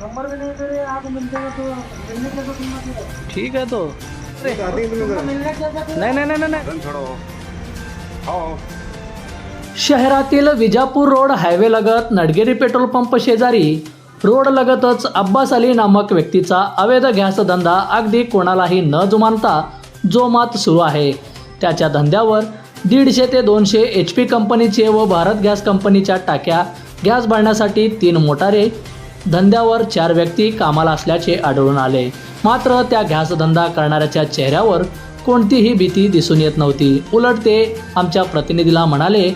Number भी नहीं दे रहे आप मिलते हो तो मिलने के तो तुम मत करो। ठीक है तो। मिलने के नाही नाही शहरातील विजापूर रोड हायवे लगत नडगेरी पेट्रोल पंप शेजारी रोड लगतच अब्बास अली नामक व्यक्तीचा अवैध गॅस धंदा अगदी कोणालाही न जुमानता जोमात सुरू आहे. त्याच्या धंद्यावर दीडशे ते दोनशे एच पी कंपनीचे व भारत गॅस कंपनीच्या टाक्या गॅस भरण्यासाठी तीन मोटारे धंद्यावर चार व्यक्ती कामाला असल्याचे आढळून आले. मात्र त्या गॅस धंदा करणाऱ्याच्या चेहऱ्यावर कोणतीही भीती दिसून येत नव्हती. उलट ते आमच्या प्रतिनिधीला म्हणाले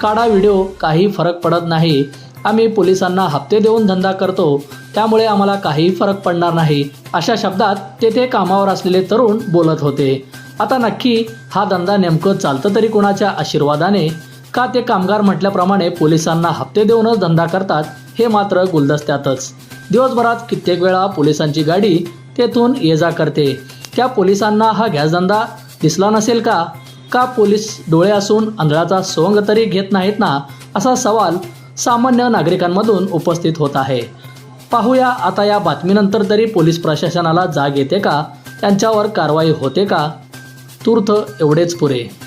काढा व्हिडिओ काही फरक पडत नाही. आम्ही पोलिसांना हप्ते देऊन धंदा करतो. त्यामुळे आम्हाला काही फरक पडणार नाही. अशा शब्दात तेथे कामावर असलेले तरुण बोलत होते. आता नक्की हा धंदा नेमकं चालतं तरी कोणाच्या आशीर्वादाने? का ते कामगार म्हटल्याप्रमाणे पोलिसांना हप्ते देऊनच धंदा करतात? हे मात्र गुलदस्त्यातच. दिवसभरात कित्येक वेळा पोलिसांची गाडी तेथून ये जा करते. त्या पोलिसांना हा गॅसधंदा दिसला नसेल का? का पोलीस डोळे असून आंधळाचा सोंग तरी घेत नाहीत ना? असा सवाल सामान्य नागरिकांमधून उपस्थित होत आहे. पाहूया आता या बातमीनंतर तरी पोलीस प्रशासनाला जाग येते का? त्यांच्यावर कारवाई होते का? तूर्थ एवढेच पुरे.